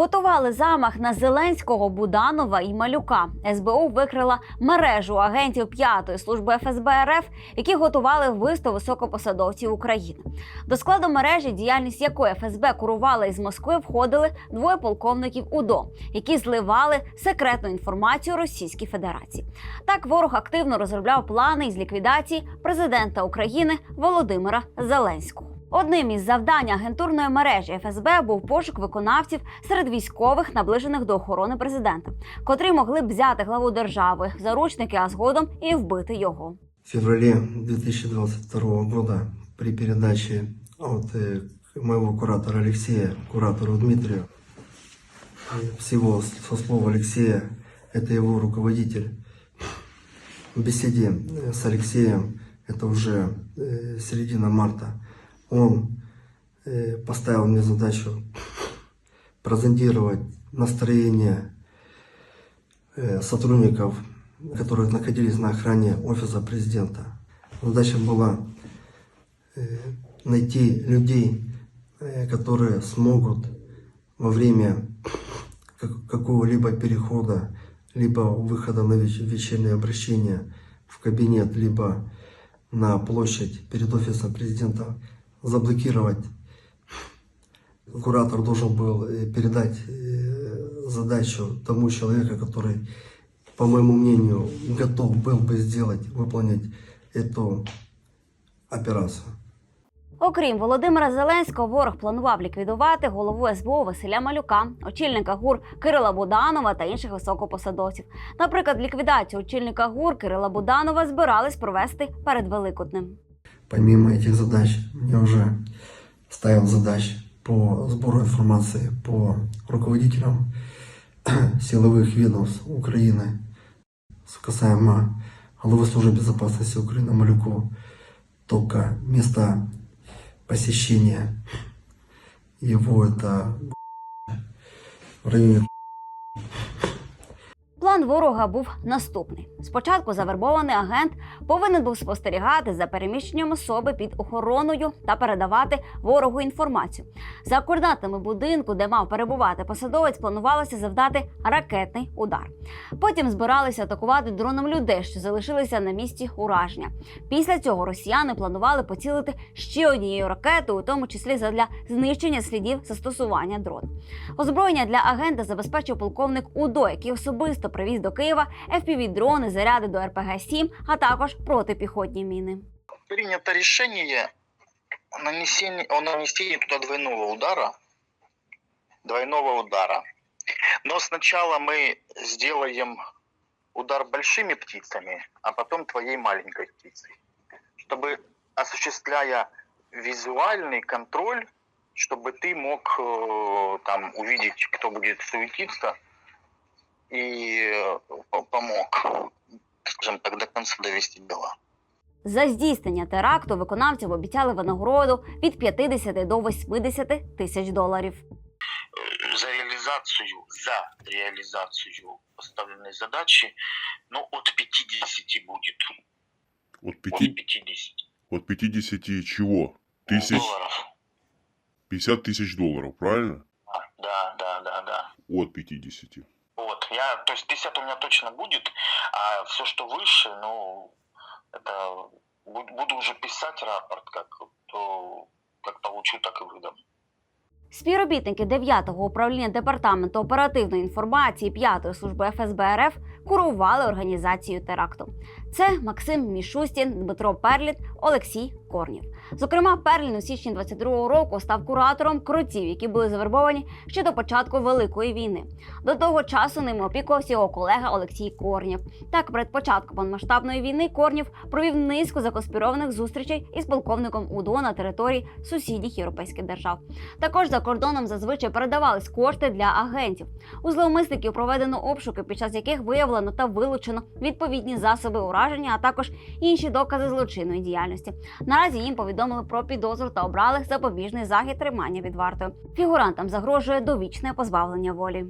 Готували замах на Зеленського, Буданова і Малюка. СБУ викрила мережу агентів п'ятої служби ФСБ РФ, які готували вбивство високопосадовців України. До складу мережі, діяльність якої ФСБ курувала із Москви, входили двоє полковників УДО, які зливали секретну інформацію Російській Федерації. Так ворог активно розробляв плани із ліквідації президента України Володимира Зеленського. Одним із завдань агентурної мережі ФСБ був пошук виконавців серед військових, наближених до охорони президента, котрі могли б взяти главу держави в заручники, а згодом і вбити його. В феврале 2022 года при передаче от э, моего куратора Алексея куратору Дмитрию, э, всего с- со слова Алексея, это его руководитель, в беседе э, с Алексеем, это уже э, середина марта, он э, поставил мне задачу прозондировать настроение э, сотрудников, которые находились на охране офиса президента. Задача была э, найти людей, которые смогут во время как- какого-либо перехода, либо выхода на веч- вечернее обращение в кабинет, либо на площадь перед офисом президента заблокировать. Куратор должен был э, передать э, задачу тому человеку, который, по моему мнению, готов был бы сделать, выполнить эту операцию. Окрім Володимира Зеленського, ворог планував ліквідувати голову СБУ Василя Малюка, очільника ГУР Кирила Буданова та інших високопосадовців. Наприклад, ліквідацію очільника ГУР Кирила Буданова збирались провести перед Великоднем. Помимо этих задач, я уже ставил задач по сбору информации по руководителям силовых ведомств Украины, касаемо главы службы безопасности Украины Малюку, только место посещения его это в районе План ворога був наступний: спочатку завербований агент повинен був спостерігати за переміщенням особи під охороною та передавати ворогу інформацію. За координатами будинку, де мав перебувати посадовець, планувалося завдати ракетний удар. Потім збиралися атакувати дроном людей, що залишилися на місці ураження. Після цього росіяни планували поцілити ще однією ракетою, у тому числі задля знищення слідів застосування дрону. Озброєння для агента забезпечив полковник УДО, який особисто привіз до Києва FPV-дрони, заряди до РПГ-7, а також протипіхотні міни. принято решение о нанесении, о нанесении туда двойного удара. Двойного удара. Но сначала мы сделаем удар большими птицами, а потом твоей маленькой птицей. Чтобы, осуществляя визуальный контроль, чтобы ты мог э, там увидеть, кто будет суетиться, и э, по- помог, скажем так, до конца довести дела. За здійснення теракту виконавцям обіцяли винагороду від 50 до 80 тисяч доларів. Э, за реализацию, за реализацию поставленной задачи, ну, от 50 будет. От, От пяти, 50 от 50 чего? Тысяч? долларов. 50 тысяч долларов, правильно? Да, да, да, да. От 50. Вот, я, то есть 50 у меня точно будет, а все, что выше, ну, это бу- буду уже писать рапорт, как, то, как получу, так и выдам. Співробітники 9-го управління департаменту оперативної інформації 5-ї служби ФСБ РФ курували організацію теракту. Це Максим Мішустін, Дмитро Перліт, Олексій Корнів. Зокрема, Перлін у січні 22-го року став куратором кротів, які були завербовані ще до початку Великої війни. До того часу ними опікувався його колега Олексій Корнів. Так, перед початком повномасштабної війни Корнів провів низку законспірованих зустрічей із полковником УДО на території сусідніх європейських держав. Також за кордоном зазвичай передавались кошти для агентів. У зловмисників проведено обшуки, під час яких виявлено та вилучено відповідні засоби ураження, а також інші докази злочинної діяльності. Наразі їм повідомили про підозру та обрали запобіжний захід тримання під вартою. Фігурантам загрожує довічне позбавлення волі.